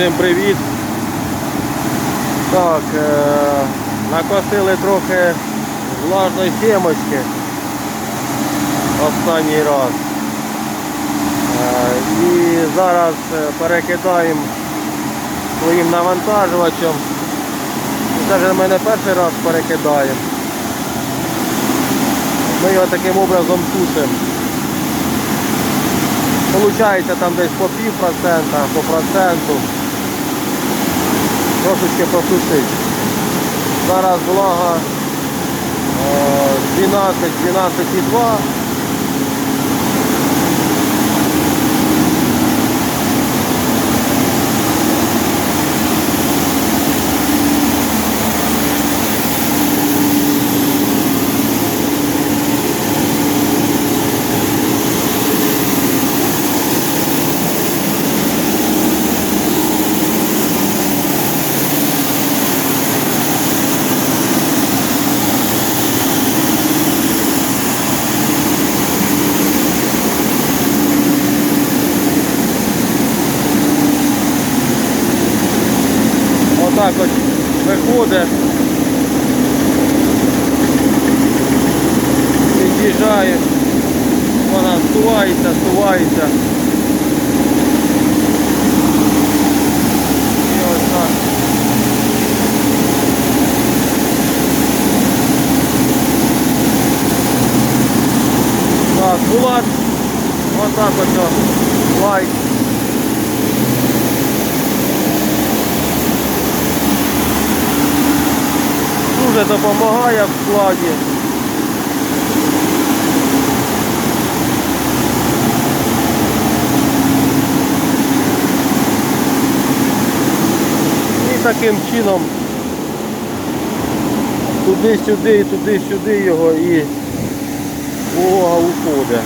Всім привіт. Так, е, накосили трохи влажної сімочки останній раз. Е, і зараз е, перекидаємо своїм навантажувачем. Це вже ми не перший раз перекидаємо. Ми його таким образом сушимо. Получається там десь по пів процента, по проценту трошечки посушити. Зараз влага е, 12-12,2. Отак от виходить. Під'їжджає. Вона стувається, стувається. І ось так. Так, Булат. Ось. о. Лайк. Дуже допомагає в складі. І таким чином туди-сюди і туди-сюди його і волога уходить.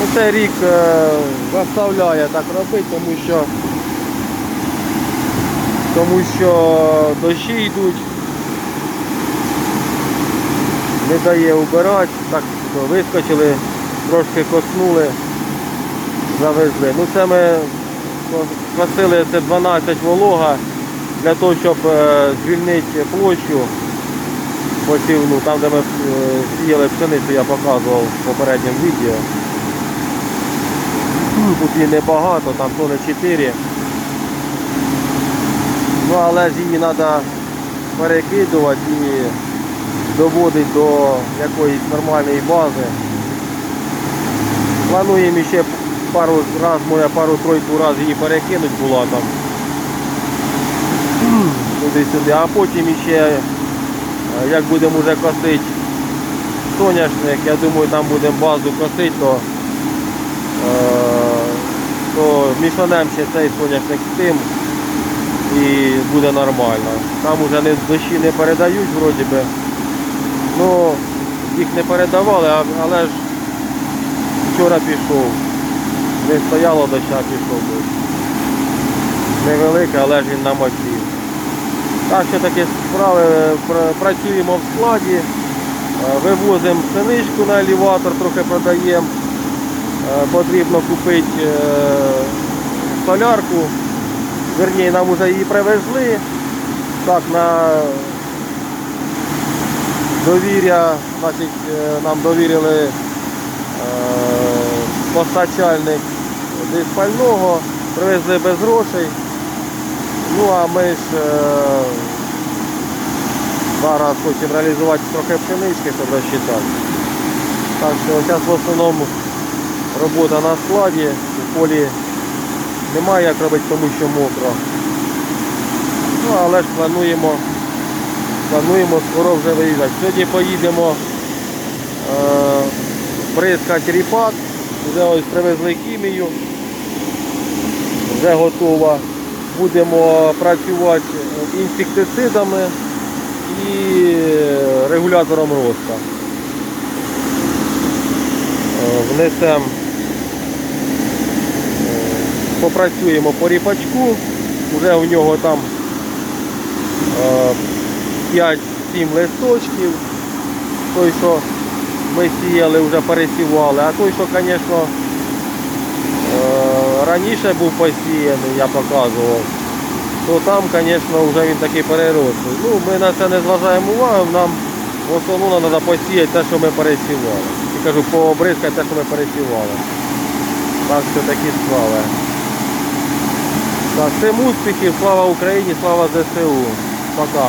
Ну, Цей рік е, заставляє так робити, тому що тому що дощі йдуть, не дає убирати, так вискочили, трошки коснули, завезли. Ну це ми косили це 12 волога для того, щоб е, звільнити площу посівну, там де ми е, сіяли пшеницю, я показував в попередньому відео. Тут її небагато, там тони 4. Ну але ж її треба перекидувати і доводити до якоїсь нормальної бази. Плануємо ще пару раз, може пару-тройку раз її перекинути була там. Туди-сюди, а потім ще, е, як будемо вже косити соняшник, я думаю там будемо базу косити, то, е, то мішанемо ще цей соняшник з тим і буде нормально. Там вже не, дощі не передають вроді би. Ну, їх не передавали, але ж вчора пішов. Не стояло доща, пішов дощ. Невеликий, але ж він на намочив. Так що такі справи працюємо в складі, е, вивозимо пшеничку на елеватор, трохи продаємо. Е, Потрібно купити е, солярку. Верні, нам вже її привезли. Так, на довір'я, значить, е, нам довірили е, постачальник десь пального, привезли без грошей. Ну а ми ж е, зараз хочемо реалізувати трохи пшенички, щоб розчитати. Так що зараз в основному робота на складі, у полі немає як робити, тому що мокро. Ну, але ж плануємо, плануємо скоро вже виїжджати. Сьогодні поїдемо е, бризкати ріпак. Вже ось привезли хімію. Вже готова. Будемо працювати інсектицидами і регулятором росту. Е, Внесемо попрацюємо по ріпачку, вже у нього там е, 5-7 листочків. Той, що ми сіяли, вже пересівали, а той, що, звісно, е, раніше був посіяний, я показував, то там, звісно, вже він такий перерослий. Ну, ми на це не зважаємо увагу, нам в основному треба посіяти те, що ми пересівали. І кажу, пообризкати те, що ми пересівали. Так що такі справи. Так, всім успіхів, слава Україні, слава ЗСУ. Пока.